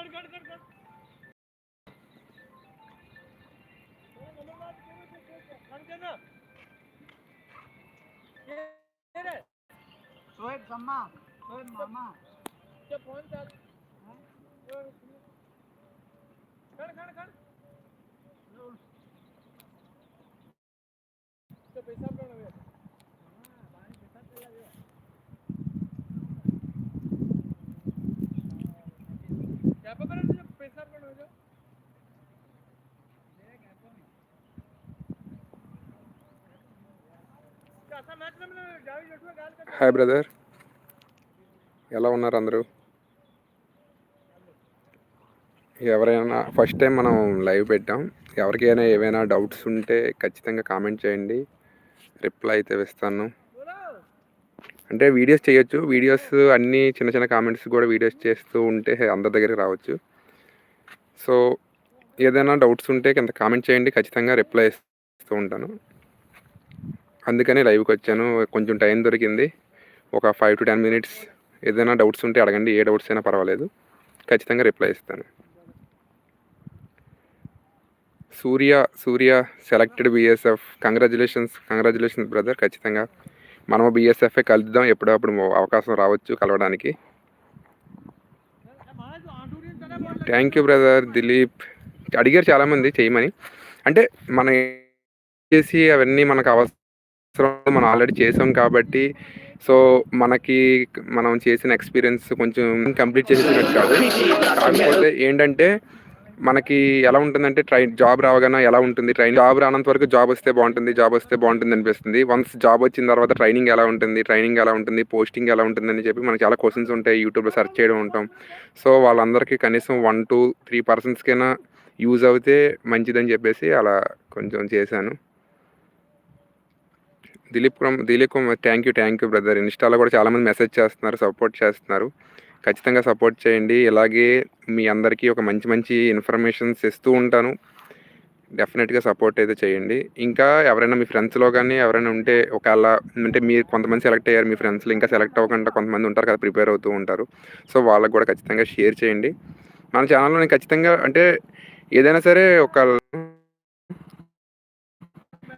કર કર કર કર સોએબ જમ્મા સોએબ મામા તે ફોન ચાલ પૈસા హాయ్ బ్రదర్ ఎలా ఉన్నారు అందరూ? ఎవరైనా ఫస్ట్ టైం మనం లైవ్ పెట్టాం. ఎవరికైనా ఏవైనా డౌట్స్ ఉంటే ఖచ్చితంగా కామెంట్ చేయండి. రిప్లై అయితే ఇస్తాను. అంటే వీడియోస్ చేయొచ్చు. వీడియోస్ అన్నీ చిన్న చిన్న కామెంట్స్ కూడా వీడియోస్ చేస్తూ ఉంటే అందరి దగ్గరికి రావచ్చు. సో ఏదైనా డౌట్స్ ఉంటే కింద కామెంట్ చేయండి. ఖచ్చితంగా రిప్లై ఇస్తూ ఉంటాను. అందుకని లైవ్కి వచ్చాను. కొంచెం టైం దొరికింది. ఒక ఫైవ్ టు టెన్ మినిట్స్ ఏదైనా డౌట్స్ ఉంటే అడగండి. ఏ డౌట్స్ అయినా పర్వాలేదు. ఖచ్చితంగా రిప్లై ఇస్తాను. Surya Surya selected BSF. Congratulations congratulations brother. ఖచ్చితంగా మనము బీఎస్ఎఫ్ఏ కలుద్దాం. ఎప్పుడప్పుడు అవకాశం రావచ్చు కలవడానికి. Thank you brother Dilip. అడిగారు చాలామంది చేయమని. అంటే మన చేసి అవన్నీ మనకు అవసరం మనం ఆల్రెడీ చేసాం కాబట్టి సో మనకి మనం చేసిన ఎక్స్పీరియన్స్ కొంచెం కంప్లీట్ చేసేసినట్టు కాదు. కాకపోతే ఏంటంటే మనకి ఎలా ఉంటుందంటే ట్రైన్ జాబ్ రావగానే ఎలా ఉంటుంది? ట్రైన్ జాబ్ రానంత వరకు జాబ్ వస్తే బాగుంటుంది జాబ్ వస్తే బాగుంటుంది అనిపిస్తుంది. వన్స్ జాబ్ వచ్చిన తర్వాత ట్రైనింగ్ ఎలా ఉంటుంది ట్రైనింగ్ ఎలా ఉంటుంది పోస్టింగ్ ఎలా ఉంటుంది అని చెప్పి మనకి చాలా క్వశ్చన్స్ ఉంటాయి. యూట్యూబ్లో సెర్చ్ చేయడం ఉంటాం. సో వాళ్ళందరికీ కనీసం వన్ టూ త్రీ పర్సన్స్కైనా యూజ్ అవుతే మంచిదని చెప్పేసి అలా కొంచెం చేశాను. Dilip Kumar Dilip Kumar thank you thank you brother ఇన్స్టాలో కూడా చాలామంది మెసేజ్ చేస్తున్నారు సపోర్ట్ చేస్తున్నారు. ఖచ్చితంగా సపోర్ట్ చేయండి. ఇలాగే మీ అందరికీ ఒక మంచి మంచి ఇన్ఫర్మేషన్స్ ఇస్తూ ఉంటాను. డెఫినెట్గా సపోర్ట్ అయితే చేయండి. ఇంకా ఎవరైనా మీ ఫ్రెండ్స్లో కానీ ఎవరైనా ఉంటే ఒకవేళ అంటే మీరు కొంతమంది సెలెక్ట్ అయ్యారు మీ ఫ్రెండ్స్లో ఇంకా సెలెక్ట్ అవ్వకుండా కొంతమంది ఉంటారు కదా ప్రిపేర్ అవుతూ ఉంటారు. సో వాళ్ళకు కూడా ఖచ్చితంగా షేర్ చేయండి. మన ఛానల్లో నేను ఖచ్చితంగా అంటే ఏదైనా సరే ఒక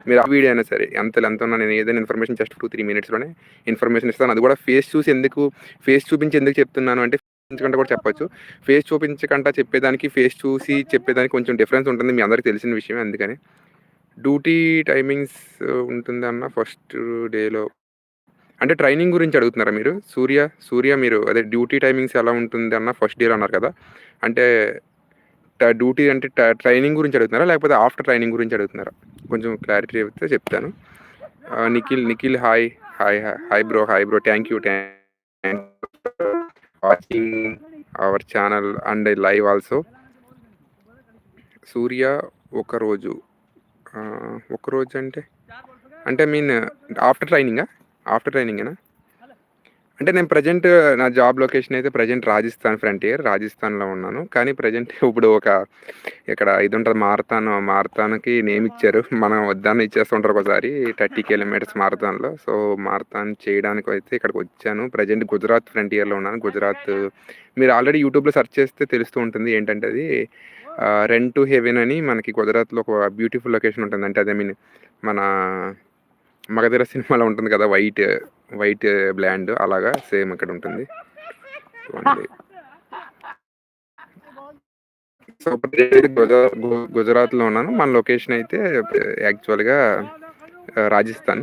మీరు ఆ వీడియో అయినా సరే ఎంత ఎంత ఉన్నా నేను ఏదైనా ఇన్ఫర్మేషన్ జస్ట్ టూ త్రీ మినిట్స్లోనే ఇన్ఫర్మేషన్ ఇస్తాను. అది కూడా ఫేస్ చూసి ఎందుకు ఫేస్ చూపించి ఎందుకు చెప్తున్నాను అంటే చూపించకుండా కూడా చెప్పొచ్చు. ఫేస్ చూపించకుండా చెప్పేదానికి ఫేస్ చూసి చెప్పేదానికి కొంచెం డిఫరెన్స్ ఉంటుంది. మీ అందరికీ తెలిసిన విషయమే అందుకని. డ్యూటీ టైమింగ్స్ ఉంటుంది అన్న ఫస్ట్ డేలో అంటే ట్రైనింగ్ గురించి అడుగుతున్నారా మీరు? సూర్య సూర్య మీరు అదే డ్యూటీ టైమింగ్స్ ఎలా ఉంటుంది అన్న ఫస్ట్ డేలో అన్నారు కదా. అంటే డ్యూటీ అంటే ట్రైనింగ్ గురించి అడుగుతున్నారా? లేకపోతే ఆఫ్టర్ ట్రైనింగ్ గురించి అడుగుతున్నారా? కొంచెం క్లారిటీ చెప్తే చెప్తాను. Nikhil Nikhil hi hi hi bro hi bro thank you thank watching our channel and live also Surya ఒకరోజు ఒకరోజు అంటే అంటే మీన్ ఆఫ్టర్ ట్రైనింగా ఆఫ్టర్ ట్రైనింగేనా అంటే నేను ప్రజెంట్ నా జాబ్ లొకేషన్ అయితే ప్రజెంట్ రాజస్థాన్ ఫ్రంటియర్ రాజస్థాన్లో ఉన్నాను. కానీ ప్రజెంట్ ఇప్పుడు ఒక ఇక్కడ ఇది ఉంటుంది మారతాన్ మారతాన్కి నేమ్ ఇచ్చారు. మనం వద్దాన్ని ఇచ్చేస్తుంటారు ఒకసారి థర్టీ కిలోమీటర్స్ మారతాన్లో సో మారతాన్ చేయడానికి అయితే ఇక్కడికి వచ్చాను. ప్రజెంట్ గుజరాత్ ఫ్రంటియర్లో ఉన్నాను. గుజరాత్ మీరు ఆల్రెడీ యూట్యూబ్లో సెర్చ్ చేస్తే తెలుస్తూ ఉంటుంది. ఏంటంటే అది రెంట్ టు హెవెన్ అని మనకి గుజరాత్లో ఒక బ్యూటిఫుల్ లొకేషన్ ఉంటుంది. అంటే అదే మీన్ మన మగధీర సినిమాలో ఉంటుంది కదా వైట్ వైట్ బ్లాండ్ అలాగా సేమ్ ఇక్కడ ఉంటుంది. సో గుజరాత్ గుజరాత్లో ఉన్నాను. మన లొకేషన్ అయితే యాక్చువల్గా Rajasthan.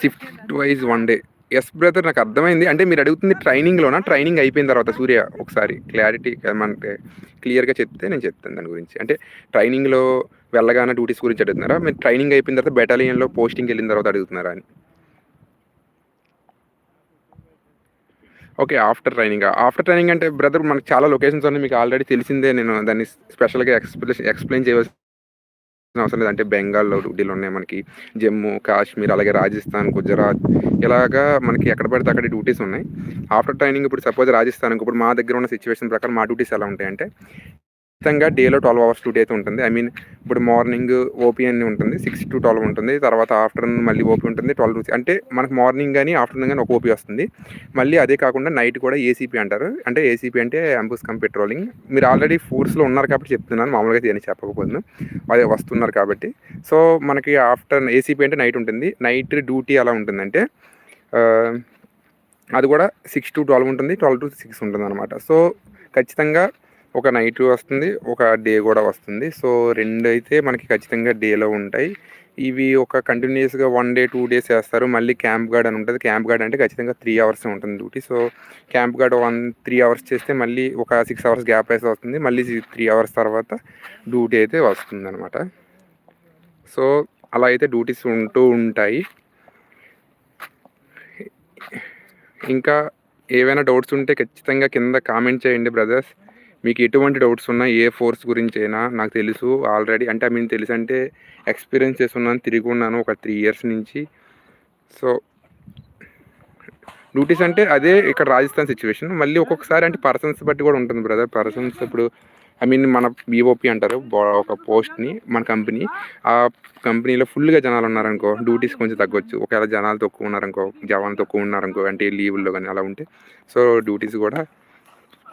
Shift wise one day. Yes brother నాకు అర్థమైంది. అంటే మీరు అడుగుతుంది ట్రైనింగ్లోనా? ట్రైనింగ్ అయిపోయిన తర్వాత సూర్య ఒకసారి క్లారిటీ మనకి క్లియర్గా చెప్తే నేను చెప్తాను దాని గురించి. అంటే ట్రైనింగ్లో వెళ్ళగానే డ్యూటీస్ గురించి అడుగుతున్నారా? మీరు ట్రైనింగ్ అయిపోయిన తర్వాత బెటాలియన్లో పోస్టింగ్ వెళ్ళిన తర్వాత అడుగుతున్నారా అని? Okay after training after training అంటే బ్రదర్ మనకు చాలా లొకేషన్స్ ఉన్నాయి మీకు ఆల్రెడీ తెలిసిందే. నేను దాన్ని స్పెషల్గా ఎక్స్ప్లెయిన్ ఎక్స్ప్లెయిన్ చేయవలసిన అవసరం లేదు. అంటే బెంగాల్లో డ్యూటీలు ఉన్నాయి మనకి. జమ్మూ కాశ్మీర్ అలాగే రాజస్థాన్ గుజరాత్ ఇలాగా మనకి ఎక్కడ పడితే అక్కడ డ్యూటీస్ ఉన్నాయి. ఆఫ్టర్ ట్రైనింగ్ ఇప్పుడు సపోజ్ రాజస్థాన్ ఇప్పుడు మా దగ్గర ఉన్న సిచ్యువేషన్ ప్రకారం మా డ్యూటీస్ ఎలా ఉంటాయంటే ఖచ్చితంగా డేలో ట్వెల్వ్ అవర్స్ డ్యూటీ అయితే ఉంటుంది. ఐ మీన్ ఇప్పుడు మార్నింగ్ ఓపీ అని ఉంటుంది సిక్స్ టు ట్వెల్వ్ ఉంటుంది. తర్వాత ఆఫ్టర్నూన్ మళ్ళీ ఓపీ ఉంటుంది ట్వెల్వ్ టు అంటే మనకు మార్నింగ్ కానీ ఆఫ్టర్నూన్ కానీ ఒక ఓపీ వస్తుంది. మళ్ళీ అదే కాకుండా నైట్ కూడా ఏసీపీ అంటారు. అంటే ఏసీపీ అంటే అంబుస్ కమ్ పెట్రోలింగ్ మీరు ఆల్రెడీ ఫోర్స్లో ఉన్నారు కాబట్టి చెప్తున్నాను. మామూలుగా అయితే చెప్పకపోతున్నాను అదే వస్తున్నారు కాబట్టి. సో మనకి ఆఫ్టర్ ఏసీపీ అంటే నైట్ ఉంటుంది. నైట్ డ్యూటీ ఎలా ఉంటుందంటే అది కూడా సిక్స్ టు ట్వెల్వ్ ఉంటుంది. ట్వెల్వ్ టు సిక్స్ ఉంటుంది అనమాట సో ఖచ్చితంగా ఒక నైట్ వస్తుంది ఒక డే కూడా వస్తుంది. సో రెండు అయితే మనకి ఖచ్చితంగా డేలో ఉంటాయి. ఇవి ఒక కంటిన్యూస్గా వన్ డే టూ డేస్ వేస్తారు మళ్ళీ క్యాంప్ గార్డ్ అని ఉంటుంది. క్యాంప్ గార్డ్ అంటే ఖచ్చితంగా త్రీ అవర్స్ ఉంటుంది duty so camp guard one three hours చేస్తే మళ్ళీ ఒక సిక్స్ అవర్స్ గ్యాప్ అయితే వస్తుంది. మళ్ళీ త్రీ అవర్స్ తర్వాత డ్యూటీ అయితే వస్తుంది అనమాట సో అలా అయితే డ్యూటీస్ ఉంటూ ఉంటాయి. ఇంకా ఏవైనా డౌట్స్ ఉంటే ఖచ్చితంగా కింద కామెంట్ చేయండి బ్రదర్స్ మీకు ఎటువంటి డౌట్స్ ఉన్నా ఏ ఫోర్స్ గురించి అయినా నాకు తెలుసు. ఆల్రెడీ అంటే ఐ మీన్ తెలుసు అంటే ఎక్స్పీరియన్స్ చేస్తున్నాను తిరిగి ఉన్నాను ఒక త్రీ ఇయర్స్ నుంచి. సో డ్యూటీస్ అంటే అదే ఇక్కడ రాజస్థాన్ సిచ్యువేషన్ మళ్ళీ ఒక్కొక్కసారి అంటే పర్సన్స్ బట్టి కూడా ఉంటుంది బ్రదర్ పర్సన్స్ ఇప్పుడు ఐ మీన్ మన బీఓపీ అంటారు ఒక పోస్ట్ని మన కంపెనీ ఆ కంపెనీలో ఫుల్గా జనాలు ఉన్నారనుకో డ్యూటీస్ కొంచెం తగ్గొచ్చు. ఒకవేళ జనాలు తక్కువ ఉన్నారనుకో జవాన్లు తక్కువ ఉన్నారనుకో అంటే లీవుల్లో కానీ అలా ఉంటే. సో డ్యూటీస్ కూడా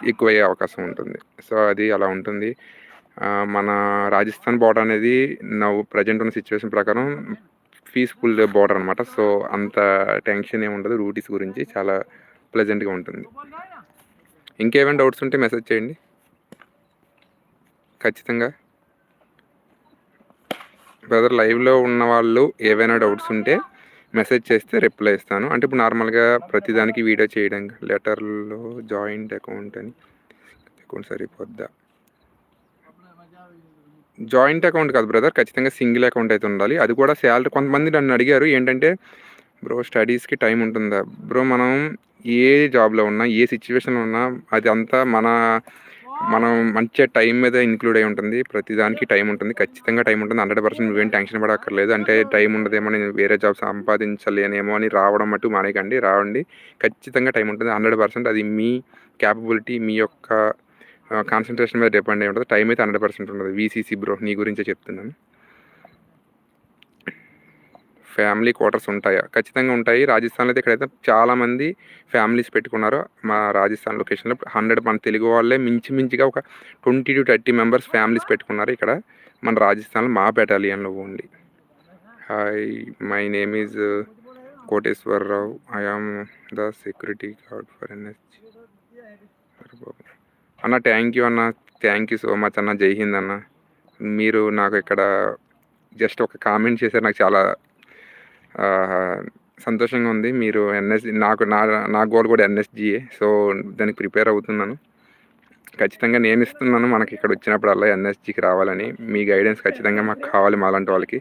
ఎక్కువ అయ్యే అవకాశం ఉంటుంది. సో అది అలా ఉంటుంది. మన రాజస్థాన్ బోర్డర్ అనేది నవ్వు ప్రజెంట్ ఉన్న సిచ్యువేషన్ ప్రకారం పీస్ఫుల్ బోర్డర్ అనమాట సో అంత టెన్షన్ ఏమి ఉండదు. రూటీస్ గురించి చాలా ప్లెజెంట్గా ఉంటుంది. ఇంకేమైనా డౌట్స్ ఉంటే మెసేజ్ చేయండి. ఖచ్చితంగా. బ్రదర్ లైవ్లో ఉన్న వాళ్ళు ఏవైనా డౌట్స్ ఉంటే మెసేజ్ చేస్తే రిప్లై ఇస్తాను. అంటే ఇప్పుడు నార్మల్గా ప్రతిదానికి వీడియో చేయడం లెటర్లో జాయింట్ అకౌంట్ అని అకౌంట్ సరిపోద్దా? జాయింట్ అకౌంట్ కాదు బ్రదర్ ఖచ్చితంగా సింగిల్ అకౌంట్ అయితే ఉండాలి. అది కూడా శాలరీ కొంతమంది నన్ను అడిగారు ఏంటంటే బ్రో స్టడీస్కి టైం ఉంటుందా? బ్రో మనం ఏ జాబ్లో ఉన్నా ఏ సిచ్యువేషన్లో ఉన్నా అది అంతా మన మనం మంచిగా టైం మీద ఇంక్లూడ్ అయి ఉంటుంది. ప్రతిదానికి టైం ఉంటుంది. ఖచ్చితంగా టైం ఉంటుంది. హండ్రెడ్ పర్సెంట్ నువ్వేం టెన్షన్ పడక్కర్లేదు. అంటే టైం ఉండదేమో నేను వేరే జాబ్ సంపాదించలేనేమో అని రావడం మటు మానేకండి రావండి. ఖచ్చితంగా టైం ఉంటుంది. హండ్రెడ్ పర్సెంట్ అది మీ క్యాపబిలిటీ మీ యొక్క కాన్సన్ట్రేషన్ మీద డిపెండ్ అయి ఉంటుంది. టైం అయితే హండ్రెడ్ పర్సెంట్ ఉంటుంది. వీసీసీ బ్రో నీ గురించే చెప్తున్నాను. ఫ్యామిలీ క్వార్టర్స్ ఉంటాయా. ఖచ్చితంగా ఉంటాయి. రాజస్థాన్లో అయితే ఇక్కడైతే చాలామంది ఫ్యామిలీస్ పెట్టుకున్నారు. మా రాజస్థాన్ లొకేషన్లో హండ్రెడ్ మన తెలుగు వాళ్ళే మించి మించిగా ఒక twenty to thirty members families పెట్టుకున్నారు ఇక్కడ. మన రాజస్థాన్లో మా బెటాలియన్లో ఉండి hi my name is Koteswara Rao I am the security guard for NSG అన్న థ్యాంక్ యూ అన్న. థ్యాంక్ యూ సో మచ్ అన్న. జై హింద్ అన్న. మీరు నాకు ఇక్కడ జస్ట్ ఒక కామెంట్ చేశారు. నాకు చాలా సంతోషంగా ఉంది. మీరు ఎన్ఎస్జి నాకు నా నా గోల్ కూడా ఎన్ఎస్జిఏ సో దానికి ప్రిపేర్ అవుతున్నాను. ఖచ్చితంగా నేను ఇస్తున్నాను. మనకి ఇక్కడ వచ్చినప్పుడల్లా ఎన్ఎస్జికి రావాలని. మీ గైడెన్స్ ఖచ్చితంగా మాకు కావాలి మాలాంటి వాళ్ళకి.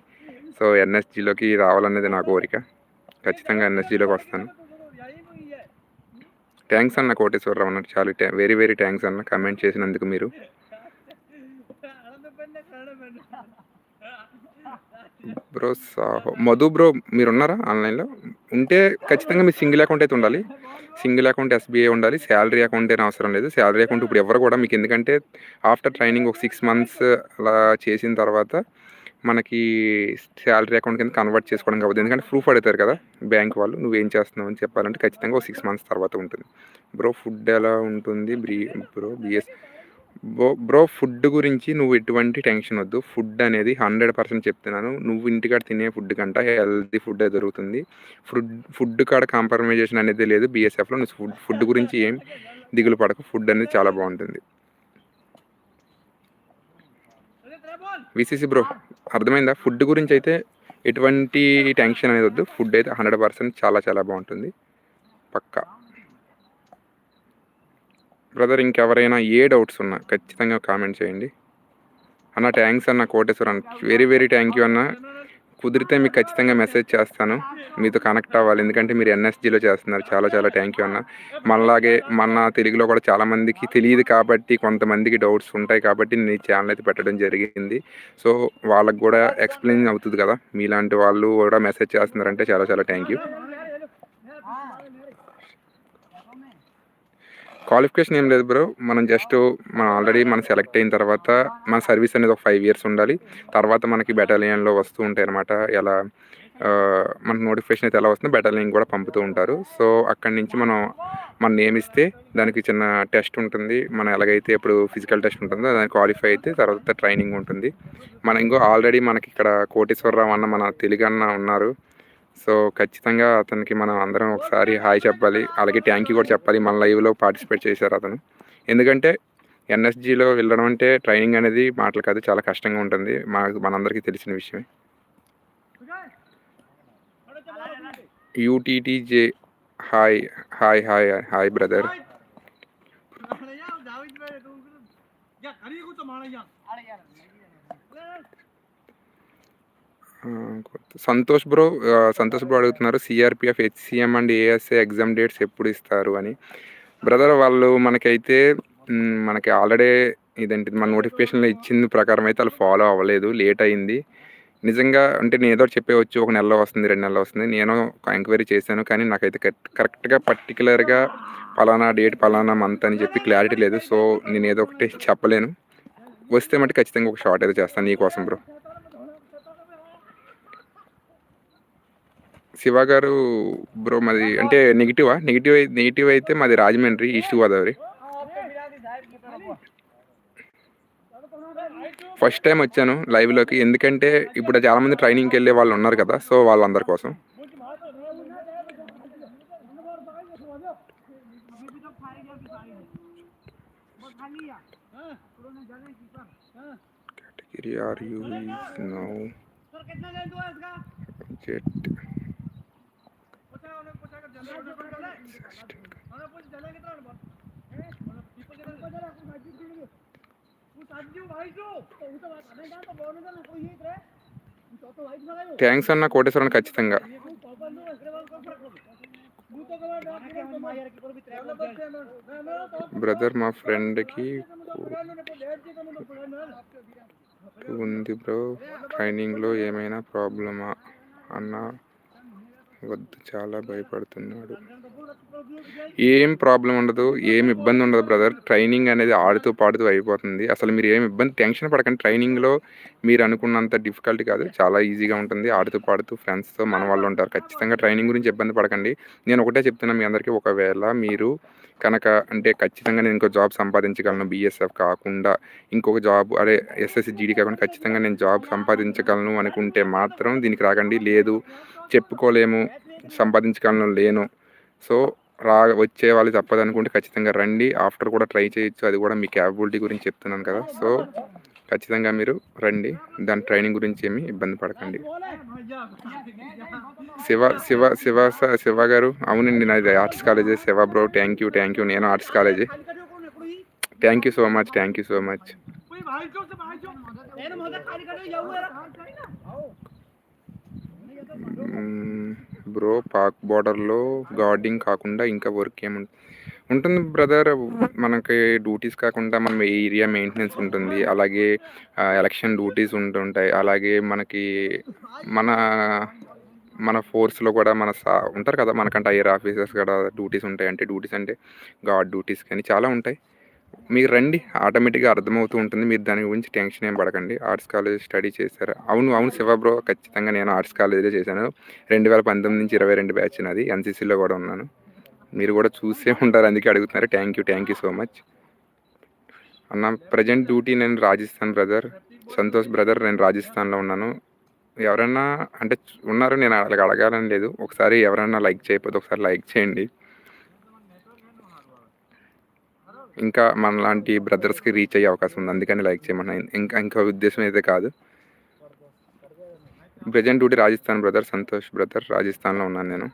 సో ఎన్ఎస్జిలోకి రావాలనేది నా కోరిక. ఖచ్చితంగా ఎన్ఎస్జిలోకి వస్తాను. థ్యాంక్స్ అన్న కోటేశ్వరరావు అన్న చాలా. వెరీ వెరీ థ్యాంక్స్ అన్న. కమెంట్ చేసినందుకు మీరు. బ్రో సాహో మధు బ్రో మీరు ఉన్నారా ఆన్లైన్లో? ఉంటే ఖచ్చితంగా మీ సింగిల్ అకౌంట్ అయితే ఉండాలి. సింగిల్ అకౌంట్ ఎస్బీఐ ఉండాలి. శాలరీ అకౌంట్ అయినా అవసరం లేదు. శాలరీ అకౌంట్ ఇప్పుడు ఎవరు కూడా మీకు ఎందుకంటే ఆఫ్టర్ ట్రైనింగ్ ఒక సిక్స్ మంత్స్ అలా చేసిన తర్వాత మనకి శాలరీ అకౌంట్ కింద కన్వర్ట్ చేసుకోవడం కావద్దు. ఎందుకంటే ప్రూఫ్ అడుగుతారు కదా బ్యాంక్ వాళ్ళు నువ్వేం చేస్తున్నావు అని చెప్పాలంటే ఖచ్చితంగా ఒక సిక్స్ మంత్స్ తర్వాత ఉంటుంది. బ్రో ఫుడ్ ఎలా ఉంటుంది? బ్రీ బ్రో బిఎస్ బ్రో బ్రో ఫుడ్ గురించి నువ్వు ఎటువంటి టెన్షన్ వద్దు. ఫుడ్ అనేది హండ్రెడ్ పర్సెంట్ చెప్తున్నాను. నువ్వు ఇంటికాడ తినే ఫుడ్ కంటే హెల్తీ ఫుడ్ దొరుకుతుంది. ఫుడ్ ఫుడ్ కాడ కాంప్రమైజేషన్ అనేది లేదు. బీఎస్ఎఫ్లో నువ్వు ఫుడ్ ఫుడ్ గురించి ఏం దిగులు పడకు. ఫుడ్ అనేది చాలా బాగుంటుంది. విసిసి బ్రో అర్థమైందా? ఫుడ్ గురించి అయితే ఎటువంటి టెన్షన్ అనేది వద్దు. ఫుడ్ అయితే హండ్రెడ్ పర్సెంట్ చాలా చాలా బాగుంటుంది. పక్కా. బ్రదర్ ఇంకెవరైనా ఏ డౌట్స్ ఉన్నా ఖచ్చితంగా కామెంట్ చేయండి. అన్న థ్యాంక్స్ అన్న కోటేశ్వర్ అన్న. వెరీ వెరీ థ్యాంక్ యూ అన్న. కుదిరితే మీకు ఖచ్చితంగా మెసేజ్ చేస్తాను. మీతో కనెక్ట్ అవ్వాలి. ఎందుకంటే మీరు ఎన్ఎస్జీలో చేస్తున్నారు. చాలా చాలా థ్యాంక్ యూ అన్న. మనలాగే మన తెలుగులో కూడా చాలామందికి తెలియదు కాబట్టి కొంతమందికి డౌట్స్ ఉంటాయి కాబట్టి నేను ఈ ఛానల్ అయితే పెట్టడం జరిగింది. సో వాళ్ళకు కూడా ఎక్స్ప్లెయిన్ అవుతుంది కదా. మీలాంటి వాళ్ళు కూడా మెసేజ్ చేస్తున్నారంటే చాలా చాలా థ్యాంక్ యూ. క్వాలిఫికేషన్ ఏం లేదు బ్రో. మనం జస్ట్ మనం ఆల్రెడీ మనం సెలెక్ట్ అయిన తర్వాత మన సర్వీస్ అనేది ఒక ఫైవ్ ఇయర్స్ ఉండాలి. తర్వాత మనకి బెటాలియన్లో వస్తూ ఉంటాయి అనమాట ఎలా మనకు నోటిఫికేషన్ అయితే ఎలా వస్తుందో బెటాలియన్ కూడా పంపుతూ ఉంటారు. సో అక్కడి నుంచి మనం మన నేమ్ ఇస్తే దానికి చిన్న టెస్ట్ ఉంటుంది. మనం ఎలాగైతే ఇప్పుడు ఫిజికల్ టెస్ట్ ఉంటుందో దానికి క్వాలిఫై అయితే తర్వాత ట్రైనింగ్ ఉంటుంది. మన ఇంకో ఆల్రెడీ మనకి ఇక్కడ కోటేశ్వరరావు అన్న మన తెలుగు అన్న ఉన్నారు. సో ఖచ్చితంగా అతనికి మనం అందరం ఒకసారి హాయ్ చెప్పాలి. అలాగే థ్యాంక్ యూ కూడా చెప్పాలి. మన లైవ్లో పార్టిసిపేట్ చేశారు అతను. ఎందుకంటే ఎన్ఎస్జిలో వెళ్ళడం అంటే ట్రైనింగ్ అనేది మాటలు కాదు చాలా కష్టంగా ఉంటుంది. మాకు మనందరికీ తెలిసిన విషయమే. యూటీటీజే hi hi hi hi brother Santosh bro Santosh bro అడుగుతున్నారు CRPF HCM and ASA exam dates ఎప్పుడు ఇస్తారు అని. బ్రదర్ వాళ్ళు మనకైతే మనకి ఆల్రెడీ ఇదేంటి మన నోటిఫికేషన్లో ఇచ్చింది ప్రకారం అయితే వాళ్ళు ఫాలో అవ్వలేదు లేట్ అయింది. నిజంగా అంటే నేను ఏదో చెప్పేవచ్చు ఒక నెలలో వస్తుంది రెండు నెలలు వస్తుంది నేను ఎంక్వైరీ చేశాను కానీ నాకైతే కరెక్ట్గా పర్టికులర్గా పలానా డేట్ పలానా మంత్ అని చెప్పి క్లారిటీ లేదు. సో నేను ఏదో ఒకటి చెప్పలేను. వస్తే మట్టి ఖచ్చితంగా ఒక షార్ట్ అయితే చేస్తాను నీకోసం బ్రో. శివ గారు బ్రో మాది అంటే నెగిటివా నెగిటివ్ నెగిటివ్ అయితే మాది Rajahmundry east Godavari first time వచ్చాను లైవ్లోకి ఎందుకంటే ఇప్పుడు చాలామంది ట్రైనింగ్కి వెళ్ళే వాళ్ళు ఉన్నారు కదా సో వాళ్ళందరి కోసం. Category are you is thanks అన్న కోటేశ్వర ఖచ్చితంగా. బ్రదర్ మా ఫ్రెండ్కి ఉంది బ్రో ట్రైనింగ్లో ఏమైనా ప్రాబ్లమా అన్న వద్దు చాలా భయపడుతున్నాడు. ఏం ప్రాబ్లం ఉండదు ఏం ఇబ్బంది ఉండదు బ్రదర్ ట్రైనింగ్ అనేది ఆడుతూ పాడుతూ అయిపోతుంది. అసలు మీరు ఏం ఇబ్బంది టెన్షన్ పడకండి. ట్రైనింగ్లో మీరు అనుకున్నంత డిఫికల్టీ కాదు చాలా ఈజీగా ఉంటుంది. ఆడుతూ పాడుతూ ఫ్రెండ్స్తో మన వాళ్ళు ఉంటారు. ఖచ్చితంగా ట్రైనింగ్ గురించి ఇబ్బంది పడకండి. నేను ఒకటే చెప్తున్నా మీ అందరికీ. ఒకవేళ మీరు కనుక అంటే ఖచ్చితంగా నేను ఇంకో జాబ్ సంపాదించగలను బీఎస్ఎఫ్ కాకుండా ఇంకొక జాబ్ అదే ఎస్ఎస్సి జీడీ కాకుండా ఖచ్చితంగా నేను జాబ్ సంపాదించగలను అనుకుంటే మాత్రం దీనికి రాకండి లేదు చెప్పుకోలేము సంపాదించగలను లేను. సో రా వచ్చే వాళ్ళు తప్పదనుకుంటే ఖచ్చితంగా రండి. ఆఫ్టర్ కూడా ట్రై చేయొచ్చు. అది కూడా మీ క్యాపబిలిటీ గురించి చెప్తున్నాను కదా. సో ఖచ్చితంగా మీరు రండి. దాని ట్రైనింగ్ గురించి ఏమి ఇబ్బంది పడకండి. శివ శివ శివ శివ గారు అవునండి నాది ఆర్ట్స్ కాలేజే. Siva bro thank you thank you నేను ఆర్ట్స్ కాలేజే. Thank you so much thank you so much bro Pak బార్డర్లో గార్డింగ్ కాకుండా ఇంకా వర్క్ ఏముంటుంది ఉంటుంది బ్రదర్ మనకి డ్యూటీస్ కాకుండా మనం ఏరియా మెయింటెనెన్స్ ఉంటుంది అలాగే ఎలక్షన్ డ్యూటీస్ ఉంటుంటాయి అలాగే మనకి మన మన ఫోర్స్లో కూడా మన సా ఉంటారు కదా మనకంటే హైయర్ ఆఫీసర్స్ కూడా డ్యూటీస్ ఉంటాయి. అంటే డ్యూటీస్ అంటే గార్డ్ డ్యూటీస్ కానీ చాలా ఉంటాయి. మీరు రండి ఆటోమేటిక్గా అర్థమవుతూ ఉంటుంది. మీరు దాని గురించి టెన్షన్ ఏం పడకండి. ఆర్ట్స్ కాలేజ్ స్టడీ చేశారు. అవును అవును శివ బ్రో ఖచ్చితంగా నేను ఆర్ట్స్ కాలేజీలో చేశాను. రెండు వేల పంతొమ్మిది నుంచి ఇరవై రెండు బ్యాచ్ నాది. ఎన్సీసీలో కూడా ఉన్నాను. మీరు కూడా చూసే ఉంటారు. అందుకే అడుగుతున్నారు. Thank you thank you so much అన్న ప్రజెంట్ డ్యూటీ నేను రాజస్థాన్ బ్రదర్ సంతోష్ బ్రదర్ నేను రాజస్థాన్లో ఉన్నాను. ఎవరైనా అంటే ఉన్నారు. నేను అలాగ అడగాలని లేదు. ఒకసారి ఎవరైనా లైక్ చేయకపోతే ఒకసారి లైక్ చేయండి. ఇంకా మన లాంటి బ్రదర్స్కి రీచ్ అయ్యే అవకాశం ఉంది. అందుకని లైక్ చేయమన్నా. ఇంకా ఇంకా ఉద్దేశం అయితే కాదు. Present duty Rajasthan brother Santosh brother రాజస్థాన్లో ఉన్నాను నేను.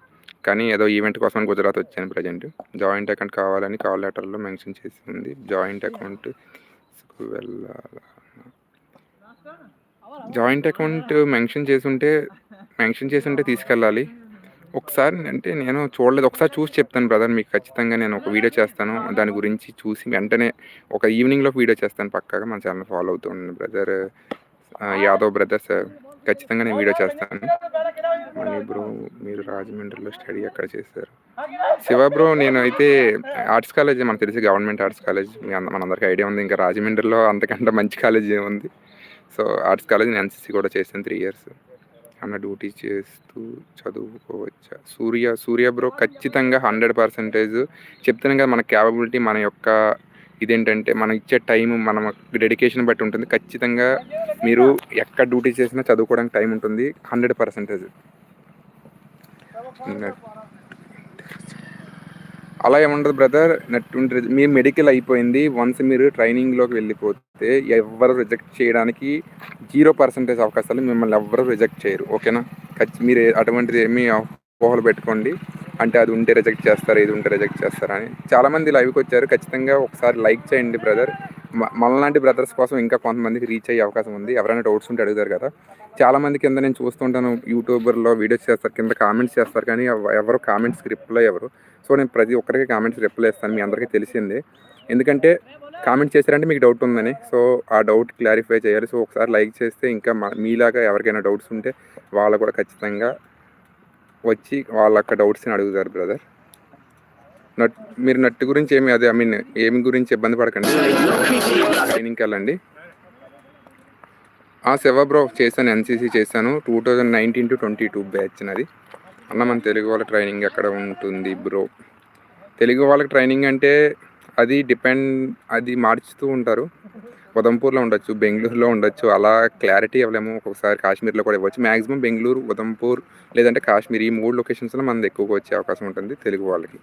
కానీ ఏదో ఈవెంట్ కోసం గుజరాత్ వచ్చాను ప్రజెంట్ జాయింట్ అకౌంట్ కావాలని కాల్ లెటర్లో మెన్షన్ చేసి ఉంది జాయింట్ అకౌంట్ వెళ్ళాల? జాయింట్ అకౌంట్ మెన్షన్ చేసి ఉంటే మెన్షన్ చేసి ఉంటే తీసుకెళ్ళాలి. ఒకసారి అంటే నేను చూడలేదు. ఒకసారి చూసి చెప్తాను బ్రదర్ మీకు ఖచ్చితంగా నేను ఒక వీడియో చేస్తాను. దాని గురించి చూసి వెంటనే ఒక ఈవినింగ్లో వీడియో చేస్తాను పక్కాగా. మన ఛానల్ ఫాలో అవుతూ ఉండండి బ్రదర్ యాదవ్ బ్రదర్స్ ఖచ్చితంగా నేను వీడియో చేస్తాను. మనీ బ్రో మీరు రాజమండ్రిలో స్టడీ ఎక్కడ చేశారు. శివ బ్రో నేను అయితే ఆర్ట్స్ కాలేజ్ మనకు తెలిసి గవర్నమెంట్ ఆర్ట్స్ కాలేజ్ మీ మనందరికీ ఐడియా ఉంది. ఇంకా రాజమండ్రిలో అంతకంటే మంచి కాలేజ్ ఏముంది? సో ఆర్ట్స్ కాలేజ్ నేను ఎన్సీసీ కూడా చేశాను త్రీ ఇయర్స్ అన్న డ్యూటీ చేస్తూ చదువుకోవచ్చా? సూర్య సూర్య బ్రో ఖచ్చితంగా హండ్రెడ్ పర్సెంటేజ్ చెప్తున్నాం కదా మన క్యాపబిలిటీ మన యొక్క ఇదేంటంటే మనం ఇచ్చే టైం మనం డెడికేషన్ బట్టి ఉంటుంది. ఖచ్చితంగా మీరు ఎక్కడ డ్యూటీ చేసినా చదువుకోవడానికి టైం ఉంటుంది. Hundred percentage. అలా ఏముండదు బ్రదర్. నట్టుంటుంది మీ మెడికల్ అయిపోయింది. వన్స్ మీరు ట్రైనింగ్లోకి వెళ్ళిపోతే ఎవరు రిజెక్ట్ చేయడానికి జీరో పర్సెంటేజ్ అవకాశాలు మిమ్మల్ని ఎవరు రిజెక్ట్ చేయరు. ఓకేనా? ఖచ్చి మీరు అటువంటిది ఏమీ ఊహలు పెట్టుకోండి. అంటే అది ఉంటే రిజెక్ట్ చేస్తారు ఇది ఉంటే రిజెక్ట్ చేస్తారా అని. చాలామంది లైవ్కి వచ్చారు. ఖచ్చితంగా ఒకసారి లైక్ చేయండి బ్రదర్ మనలాంటి బ్రదర్స్ కోసం ఇంకా కొంతమందికి రీచ్ అయ్యే అవకాశం ఉంది. ఎవరైనా డౌట్స్ ఉంటే అడుగుతారు కదా. చాలామంది కింద నేను చూస్తుంటాను యూట్యూబర్లో వీడియోస్ చేస్తారు కింద కామెంట్స్ చేస్తారు కానీ ఎవరు కామెంట్స్కి రిప్లై ఎవరు సో నేను ప్రతి ఒక్కరికి కామెంట్స్ రిప్లై ఇస్తాను మీ అందరికీ తెలిసిందే. ఎందుకంటే కామెంట్ చేశారంటే మీకు డౌట్ ఉందని. సో ఆ డౌట్ క్లారిఫై చేయాలి. సో ఒకసారి లైక్ చేస్తే ఇంకా మా- మీలాగా ఎవరికైనా డౌట్స్ ఉంటే వాళ్ళు కూడా ఖచ్చితంగా వచ్చి వాళ్ళు అక్కడ డౌట్స్ని అడుగుతారు బ్రదర్ నట్ మీరు నట్టు గురించి ఏమి అదే ఐ మీన్ ఏమి గురించి ఇబ్బంది పడకండి. ట్రైనింగ్కి వెళ్ళండి. ఆ సెవ బ్రో చేశాను ఎన్సీసీ చేశాను. Two thousand nineteen to twenty two batch అది అన్న మన తెలుగు వాళ్ళ ట్రైనింగ్ ఎక్కడ ఉంటుంది బ్రో తెలుగు వాళ్ళకి ట్రైనింగ్ అంటే అది డిపెండ్ అది మార్చుతూ ఉంటారు. ఉదంపూర్లో ఉండొచ్చు బెంగళూరులో ఉండొచ్చు అలా క్లారిటీ ఇవ్వలేము. ఒక్కొక్కసారి కాశ్మీర్లో కూడా ఇవ్వచ్చు. మ్యాక్సిమం బెంగళూరు ఉదంపూర్ లేదంటే కాశ్మీర్ ఈ మూడు లొకేషన్స్లో మనది ఎక్కువగా వచ్చే అవకాశం ఉంటుంది తెలుగు వాళ్ళకి.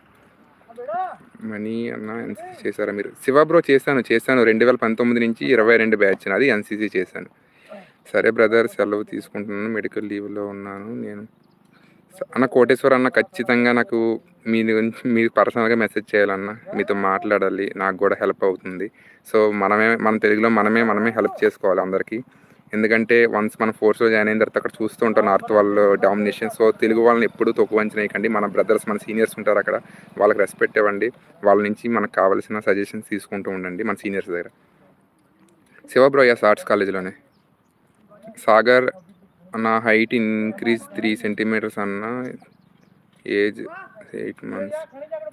మనీ అన్న ఎన్సీసీ చేశారా మీరు? శివ బ్రో చేశాను చేశాను. రెండు వేల పంతొమ్మిది నుంచి ఇరవై రెండు బ్యాచ్ అది ఎన్సీసీ చేశాను. సరే బ్రదర్ సెలవు తీసుకుంటున్నాను. మెడికల్ లీవ్లో ఉన్నాను నేను. అన్న కోటేశ్వర్ అన్న ఖచ్చితంగా నాకు మీ గురించి మీరు పర్సనల్గా మెసేజ్ చేయాలన్న మీతో మాట్లాడాలి నాకు కూడా హెల్ప్ అవుతుంది. సో మనమే మన తెలుగులో మనమే మనమే హెల్ప్ చేసుకోవాలి అందరికీ. ఎందుకంటే వన్స్ మన ఫోర్స్లో జాయిన్ అయిన తర్వాత అక్కడ చూస్తూ ఉంటాం నార్త్ వాళ్ళు డామినేషన్. సో తెలుగు వాళ్ళని ఎప్పుడూ తక్కువ మన బ్రదర్స్ మన సీనియర్స్ ఉంటారు అక్కడ. వాళ్ళకి రెస్పెక్ట్ ఇవ్వండి. వాళ్ళ నుంచి మనకు కావాల్సిన సజెషన్స్ తీసుకుంటూ ఉండండి మన సీనియర్స్ దగ్గర. శివ బ్రో ఆర్ట్స్ కాలేజీలోనే. సాగర్ అన్న హైట్ ఇంక్రీజ్ త్రీ సెంటీమీటర్స్ అన్న ఏజ్ ఎయిట్ మంత్స్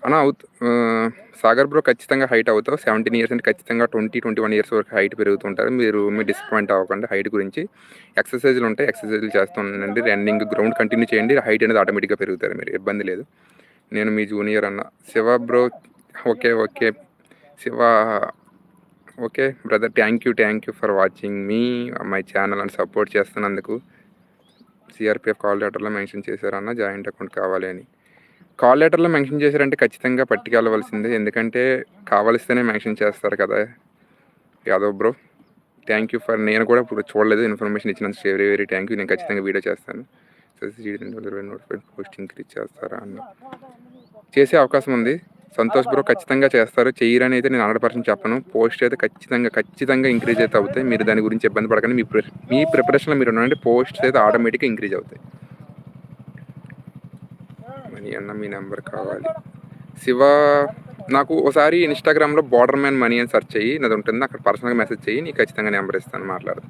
అన్న అవుతు సాగర్ బ్రో ఖచ్చితంగా హైట్ అవుతావు. సెవెంటీన్ ఇయర్స్ అంటే ఖచ్చితంగా ట్వంటీ ట్వంటీ వన్ ఇయర్స్ వరకు హైట్ పెరుగుతుంటారు. మీరు మీ డిసప్పాయింట్ అవ్వకండి హైట్ గురించి. ఎక్సర్సైజ్లు ఉంటాయి ఎక్సర్సైజ్లు చేస్తుండండి. రన్నింగ్ గ్రౌండ్ కంటిన్యూ చేయండి. హైట్ అనేది ఆటోమేటిక్గా పెరుగుతారు మీరు. ఇబ్బంది లేదు. నేను మీ జూనియర్ అన్న. Siva bro okay okay. Siva okay brother. Thank you thank you for watching me my channel అని సపోర్ట్ చేస్తున్నందుకు. సిఆర్పిఎఫ్ కాల్ లెటర్లో మెన్షన్ చేశారన్న జాయింట్ అకౌంట్ కావాలి అని. కాల్ లెటర్లో మెన్షన్ చేశారంటే ఖచ్చితంగా పట్టుకెళ్ళవలసిందే. ఎందుకంటే కావలిస్తేనే మెన్షన్ చేస్తారు కదా. Yadav bro thank you for నేను కూడా ఇప్పుడు చూడలేదు. ఇన్ఫర్మేషన్ ఇచ్చినందుకు వెరీ వెరీ థ్యాంక్ యూ నేను ఖచ్చితంగా వీడియో చేస్తాను. ఇరవై నోటిఫైడ్ పోస్ట్ ఇంక్రీజ్ చేస్తారా అన్న. చేసే అవకాశం ఉంది. సంతోష్ బ్రో ఖచ్చితంగా చేస్తారు. చెయ్యరని అయితే నేను హండ్రెడ్ పర్సెంట్ చెప్పను. పోస్ట్ అయితే ఖచ్చితంగా ఖచ్చితంగా ఇంక్రీజ్ అయితే అవుతాయి. మీరు దాని గురించి ఇబ్బంది పడకండి. మీ ప్రి- మీ ప్రిపరేషన్లో మీరు ఉండండి. పోస్ట్ అయితే ఆటోమేటిక్గా ఇంక్రీజ్ అవుతాయి. మనీ అన్న మీ నెంబర్ కావాలి. శివ నాకు ఒకసారి ఇన్స్టాగ్రామ్లో బార్డర్ మ్యాన్ మనీ అని సెర్చ్ చెయ్యి. నాది ఉంటుంది. అక్కడ పర్సనల్గా మెసేజ్ చెయ్యి. నీకు ఖచ్చితంగా నెంబర్ ఇస్తాను మాట్లాడదు.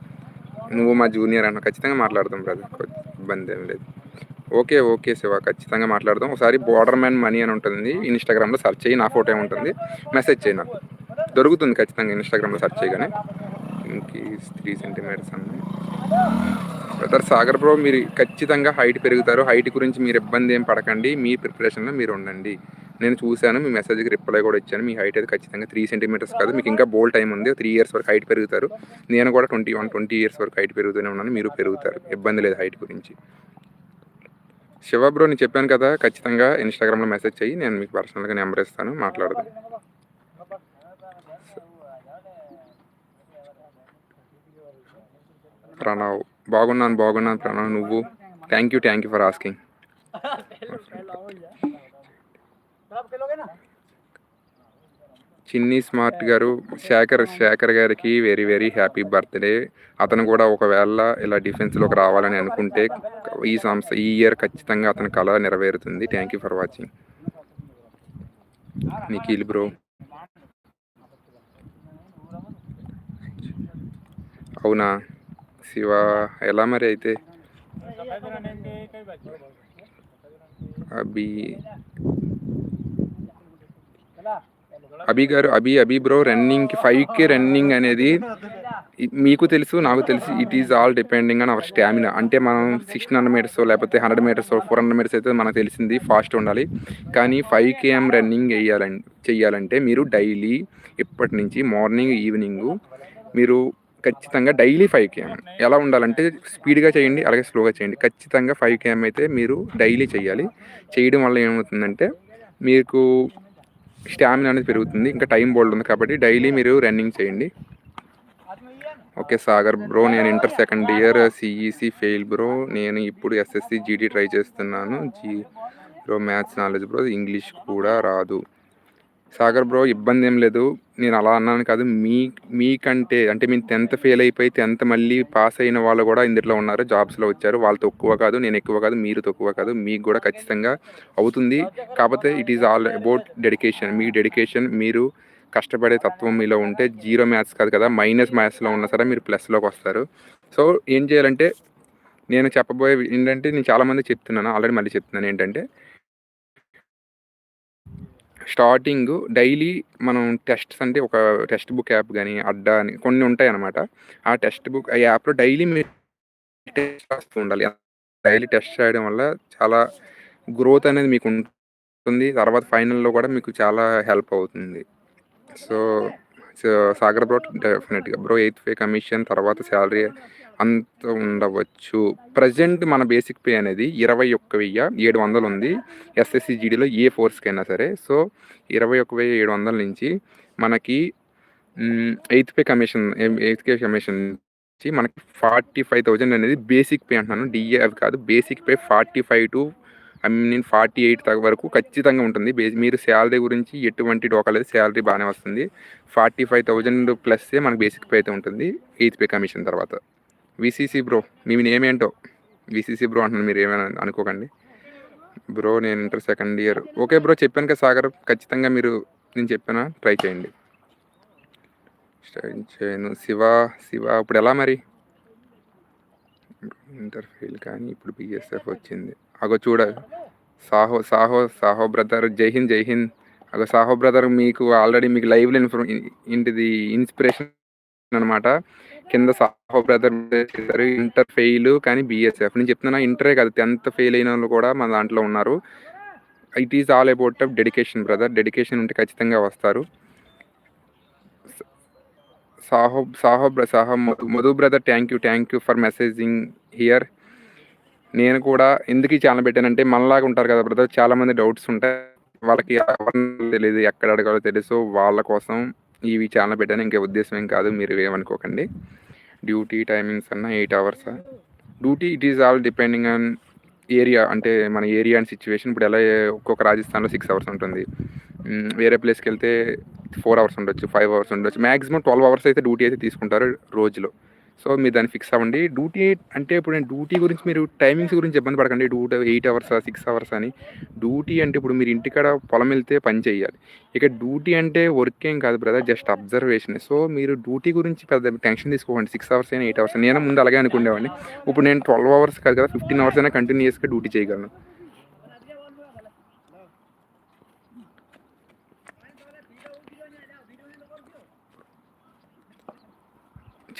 నువ్వు మా జూనియర్ అన్న. ఖచ్చితంగా మాట్లాడదాం బ్రదర్ ఇబ్బంది ఏం లేదు. ఓకే ఓకే శివ ఖచ్చితంగా మాట్లాడదాం. ఒకసారి బోర్డర్ మ్యాన్ మనీ అని ఉంటుంది ఇన్స్టాగ్రామ్లో సెర్చ్ చేయి నా ఫోటో ఉంటుంది మెసేజ్ చేయి నాకు. దొరుకుతుంది ఖచ్చితంగా ఇన్స్టాగ్రామ్లో సెర్చ్ చేయగానే. ఇంకి త్రీ సెంటీమీటర్స్ అన్న. బ్రదర్ సాగర్ బ్రో మీరు ఖచ్చితంగా హైట్ పెరుగుతారు. హైట్ గురించి మీరు ఇబ్బంది ఏం పడకండి. మీ ప్రిపరేషన్లో మీరు ఉండండి. నేను చూశాను మీ మెసేజ్కి రిప్లై కూడా ఇచ్చాను. మీ హైట్ అయితే ఖచ్చితంగా త్రీ సెంటీమీటర్స్ కాదు. మీకు ఇంకా బోల్ టైం ఉంది. త్రీ ఇయర్స్ వరకు హైట్ పెరుగుతారు. నేను కూడా ట్వంటీ వన్ ట్వంటీ ఇయర్స్ వరకు హైట్ పెరుగుతూనే ఉన్నాను. మీరు పెరుగుతారు. ఇబ్బంది లేదు హైట్ గురించి. శివ బ్రో నేను చెప్పాను కదా ఖచ్చితంగా ఇన్స్టాగ్రామ్లో మెసేజ్ చెయ్యి నేను మీకు పర్సనల్గా నెంబర్ ఇస్తాను మాట్లాడదాం. ప్రణవ్ బాగున్నాను బాగున్నాను ప్రణవ్ నువ్వు? Thank you thank you for asking Chinni smart గారు శేఖర్ శేఖర్ గారికి వెరీ వెరీ హ్యాపీ బర్త్డే అతను కూడా ఒకవేళ ఇలా డిఫెన్స్లోకి రావాలని అనుకుంటే ఈ సంస్థ ఈ ఇయర్ ఖచ్చితంగా అతని కళ నెరవేరుతుంది. Thank you for watching Nikhil bro అవునా? శివ ఎలా మరి అయితే? అభి. అభి గారు అభి అభి బ్రో రన్నింగ్కి ఫైవ్ కే రన్నింగ్ అనేది మీకు తెలుసు నాకు తెలుసు. It is all depending on our stamina అంటే మనం సిక్స్టీన్ హండ్రెడ్ మీటర్స్ లేకపోతే hundred metres four hundred metres అయితే మనకు తెలిసింది ఫాస్ట్ ఉండాలి. కానీ ఫైవ్ కేఎం రన్నింగ్ వేయాలంటే చెయ్యాలంటే మీరు డైలీ ఇప్పటి నుంచి మార్నింగ్ ఈవినింగ్ మీరు ఖచ్చితంగా డైలీ ఫైవ్ కేఎం ఎలా ఉండాలంటే స్పీడ్గా చేయండి అలాగే స్లోగా చేయండి. ఖచ్చితంగా ఫైవ్ కేఎం అయితే మీరు డైలీ చేయాలి. చేయడం వల్ల ఏమవుతుందంటే మీకు స్టామినా అనేది పెరుగుతుంది. ఇంకా టైం బోల్డ్ ఉంది కాబట్టి డైలీ మీరు రన్నింగ్ చేయండి. ఓకే సాగర్ బ్రో నేను inter second year CEC fail bro. నేను ఇప్పుడు ఎస్ఎస్సి జీడీ ట్రై చేస్తున్నాను. G bro maths knowledge bro English కూడా రాదు. సాగర్ బ్రో ఇబ్బంది ఏం లేదు. నేను అలా అన్నాను కాదు. మీ మీకంటే అంటే మీ టెన్త్ ఫెయిల్ అయిపోయి టెన్త్ మళ్ళీ పాస్ అయిన వాళ్ళు కూడా ఇందులో ఉన్నారు. జాబ్స్లో వచ్చారు. వాళ్ళు తక్కువ కాదు నేను ఎక్కువ కాదు మీరు తక్కువ కాదు. మీకు కూడా ఖచ్చితంగా అవుతుంది. కాకపోతే it is all about dedication me dedication మీరు కష్టపడే తత్వం మీలో ఉంటే జీరో మ్యాథ్స్ కాదు కదా. మైనస్ మ్యాథ్స్లో ఉన్నా సరే మీరు ప్లస్లోకి వస్తారు. సో ఏం చేయాలంటే నేను చెప్పబోయే ఏంటంటే నేను చాలామంది చెప్తున్నాను. ఆల్రెడీ మళ్ళీ చెప్తున్నాను ఏంటంటే స్టార్టింగ్ డైలీ మనం టెస్ట్స్ అంటే ఒక టెక్స్ట్ బుక్ యాప్ కానీ అడ్డా అని కొన్ని ఉంటాయి అనమాట ఆ టెక్స్ట్ బుక్ ఆ యాప్లో డైలీ మీరు టెస్ట్ రాస్తూ ఉండాలి. డైలీ టెస్ట్ చేయడం వల్ల చాలా గ్రోత్ అనేది మీకు ఉంటుంది. తర్వాత ఫైనల్లో కూడా మీకు చాలా హెల్ప్ అవుతుంది. సో సో సాగర్ బ్రో డెఫినెట్గా బ్రో ఎయిత్ ఫే కమిషన్ తర్వాత శాలరీ అంత ఉండవచ్చు. ప్రజెంట్ మన బేసిక్ పే అనేది ఇరవై ఒక్క వెయ్యి ఏడు వందలు ఉంది. ఎస్ఎస్సి జీడీలో ఏ ఫోర్స్కైనా సరే. సో ఇరవై ఒక్క వెయ్యి ఏడు వందల నుంచి మనకి eighth pay commission eighth pay commission నుంచి మనకి ఫార్టీ ఫైవ్ థౌజండ్ అనేది బేసిక్ పే అంటున్నాను. డిఏ అవి కాదు basic pay forty five to I mean forty eight వరకు ఖచ్చితంగా ఉంటుంది. బేస్ మీరు శాలరీ గురించి ఎటువంటి డోకా లేదు. శాలరీ బాగానే వస్తుంది. ఫార్టీ ఫైవ్ థౌజండ్ ప్లస్సే మనకి బేసిక్ పే అయితే ఉంటుంది. ఎయిత్ పే కమిషన్ తర్వాత. విసిసి బ్రో మీ నేమ్ ఏంటో విసిసి బ్రో అంటున్నాను మీరు ఏమైనా అనుకోకండి. బ్రో నేను inter second year okay bro చెప్పాను కదా సాగర్ ఖచ్చితంగా మీరు నేను చెప్పానా? ట్రై చేయండి. ట్రై చేయను. శివ శివ ఇప్పుడు ఎలా మరి? ఇంటర్ ఫెయిల్ కానీ ఇప్పుడు బిఎస్ఎఫ్ వచ్చింది. అగో చూడ సాహో సాహో సాహో బ్రదర్ జై హింద్ జై హింద్. అగో సాహో బ్రదర్ మీకు ఆల్రెడీ మీకు లైవ్లో ఇన్ఫర్ ఇంటిది ఇన్స్పిరేషన్ అనమాట కింద సాహో బ్రదర్ చేశారు ఇంటర్ ఫెయిల్ కానీ బిఎస్ఎఫ్ నేను చెప్తున్నా ఇంటరే కాదు టెన్త్ ఫెయిల్ అయిన వాళ్ళు కూడా మన దాంట్లో ఉన్నారు. It is all about dedication brother dedication ఉంటే ఖచ్చితంగా వస్తారు. సాహో సాహో బ్ర- Saho Madhu Madhu brother thank you thank you for messaging here నేను కూడా ఎందుకు ఈ ఛానల్ పెట్టానంటే మనలాగా ఉంటారు కదా బ్రదర్ చాలామంది డౌట్స్ ఉంటాయి. వాళ్ళకి తెలియదు ఎక్కడ అడగాలో తెలుసు వాళ్ళ కోసం ఇవి ఛానల్ పెట్టాను ఇంకే ఉద్దేశం ఏం కాదు మీరు ఏమనుకోకండి. డ్యూటీ టైమింగ్స్ అన్న eight అవర్సా duty it is all depending on area అంటే మన ఏరియా అండ్ సిచ్యువేషన్. ఇప్పుడు ఎలా ఒక్కొక్క రాజస్థాన్లో సిక్స్ అవర్స్ ఉంటుంది. వేరే ప్లేస్కి వెళ్తే ఫోర్ అవర్స్ ఉండొచ్చు ఫైవ్ అవర్స్ ఉండొచ్చు. మ్యాక్సిమం ట్వెల్వ్ అవర్స్ అయితే డ్యూటీ అయితే తీసుకుంటారు రోజులో. సో మీరు దాన్ని ఫిక్స్ అవ్వండి. డ్యూటీ అంటే ఇప్పుడు నేను డ్యూటీ గురించి మీరు టైమింగ్స్ గురించి ఇబ్బంది పడకండి. Duty eight hours six hours అని. డ్యూటీ అంటే ఇప్పుడు మీరు ఇంటికాడ పొలం వెళ్తే పని చేయాలి. ఇక డ్యూటీ అంటే వర్క్ ఏం కాదు బ్రదర్ జస్ట్ అబ్జర్వేషన్ సో మీరు డ్యూటీ గురించి పెద్ద టెన్షన్ తీసుకోకండి. సిక్స్ అవర్స్ అయినా ఎయిట్ అవర్స్ నేను ముందు అలాగే అనుకునేవాడిని. ఇప్పుడు నేను ట్వెల్వ్ అవర్స్ కాదు కదా ఫిఫ్టీన్ అవర్స్ అయినా కంటిన్యూస్గా డ్యూటీ చేయగలను.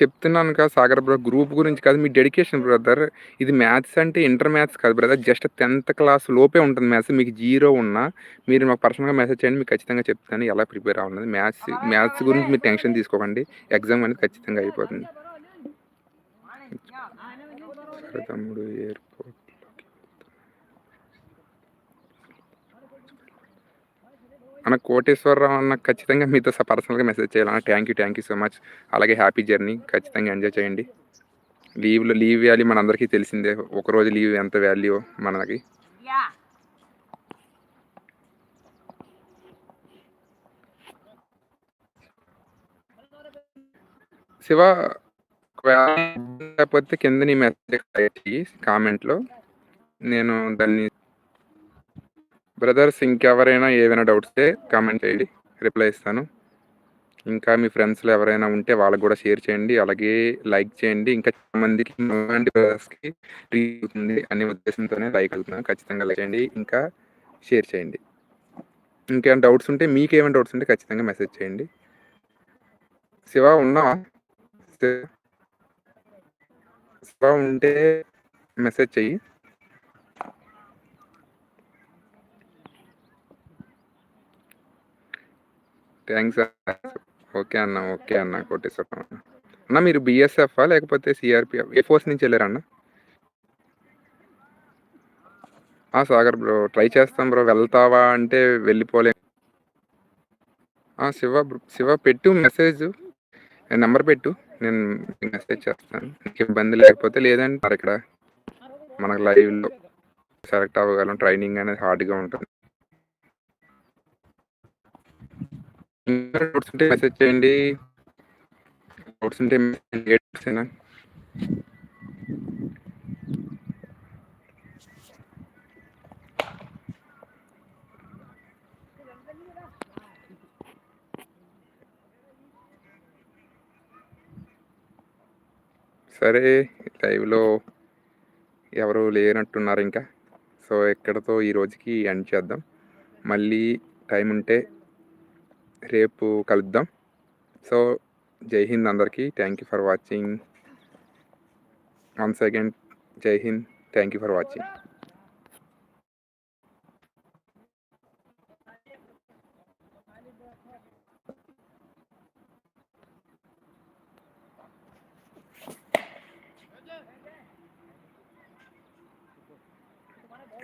చెప్తున్నాను కదా సాగర్ బ్రో గ్రూప్ గురించి కాదు మీ డెడికేషన్ బ్రదర్. ఇది మ్యాథ్స్ అంటే ఇంటర్ మ్యాథ్స్ కాదు బ్రదర్. జస్ట్ టెన్త్ క్లాస్ లోపే ఉంటుంది మ్యాథ్స్. మీకు జీరో ఉన్నా మీరు మాకు పర్సనల్గా మెసేజ్ చేయండి మీకు ఖచ్చితంగా చెప్తాను. ఎలా ప్రిపేర్ అవ్వలేదు మ్యాథ్స్ మ్యాథ్స్ గురించి మీరు టెన్షన్ తీసుకోకండి. ఎగ్జామ్ అనేది ఖచ్చితంగా అయిపోతుంది. సరే తమ్ముడు ఎయిర్పోర్ట్లోకి అన్న కోటేశ్వరరావు అన్న ఖచ్చితంగా మీతో పర్సనల్గా మెసేజ్ చేయాలన్న. Thank you thank you so much అలాగే హ్యాపీ జర్నీ ఖచ్చితంగా ఎంజాయ్ చేయండి. లీవ్లో లీవ్ వ్యాల్యూ మనందరికీ తెలిసిందే. ఒక రోజు లీవ్ ఎంత వాల్యూ మనకి? శివ లేకపోతే కింద నీ మెసేజ్ కామెంట్లో నేను దాన్ని బ్రదర్స్ ఇంకెవరైనా ఏవైనా డౌట్స్ ఉంటే కామెంట్ చేయండి. రిప్లై ఇస్తాను. ఇంకా మీ ఫ్రెండ్స్లో ఎవరైనా ఉంటే వాళ్ళకి కూడా షేర్ చేయండి. అలాగే లైక్ చేయండి. ఇంకా చాలా మందికి అలాంటి బ్రదర్స్కి రీచ్ అవుతుంది అనే ఉద్దేశంతోనే లైక్ అవుతున్నాను ఖచ్చితంగా లైక్ చేయండి. ఇంకా షేర్ చేయండి. ఇంకేమైనా డౌట్స్ ఉంటే మీకు ఏమైనా డౌట్స్ ఉంటే ఖచ్చితంగా మెసేజ్ చేయండి. శివ ఉన్నావా శివ ఉంటే మెసేజ్ చెయ్యి. థ్యాంక్స్ ఓకే అన్న ఓకే అన్న కొట్టేశ్వరం అన్న. మీరు బిఎస్ఎఫ్ లేకపోతే సిఆర్పిఎఫ్ ఏ ఫోర్స్ నుంచి వెళ్ళారన్న ఆ, సాగర్ బ్రో ట్రై చేస్తాం బ్రో. వెళ్తావా అంటే వెళ్ళిపోలే. శివ శివ పెట్టు మెసేజ్. నెంబర్ పెట్టు. నేను మెసేజ్ చేస్తాను. నీకు ఇబ్బంది లేకపోతే లేదంటారు ఇక్కడ. మనకు లైవ్లో సెలెక్ట్ అవ్వగలం. ట్రైనింగ్ అనేది హార్డ్గా ఉంటుంది. డౌట్స్ ఉంటే మెసేజ్ చేయండి. డౌట్స్ ఉంటే message చేయండి. సరే లైవ్లో ఎవరు లేనట్టున్నారు ఇంకా. సో ఎక్కడతో ఈ రోజుకి ఎండ్ చేద్దాం. మళ్ళీ టైం ఉంటే రేపు కలుద్దాం. సో జై హింద్ అందరికీ. Thank you for watching one second Jai Hind. Thank you for watching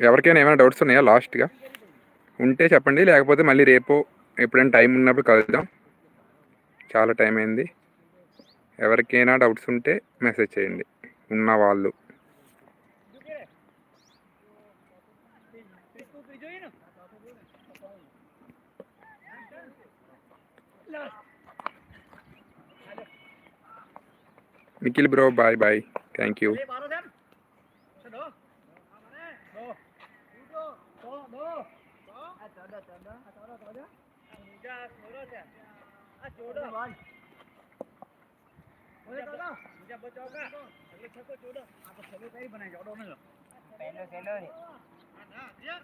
ఎవరికైనా ఏమైనా డౌట్స్ ఉన్నాయా లాస్ట్గా ఉంటే చెప్పండి. లేకపోతే మళ్ళీ రేపు ఎప్పుడైనా టైం ఉన్నప్పుడు కలుద్దాం. చాలా టైం అయింది. ఎవరికైనా డౌట్స్ ఉంటే మెసేజ్ చేయండి. ఉన్న వాళ్ళు. Nikhil bro bye bye. Thank you બચાવ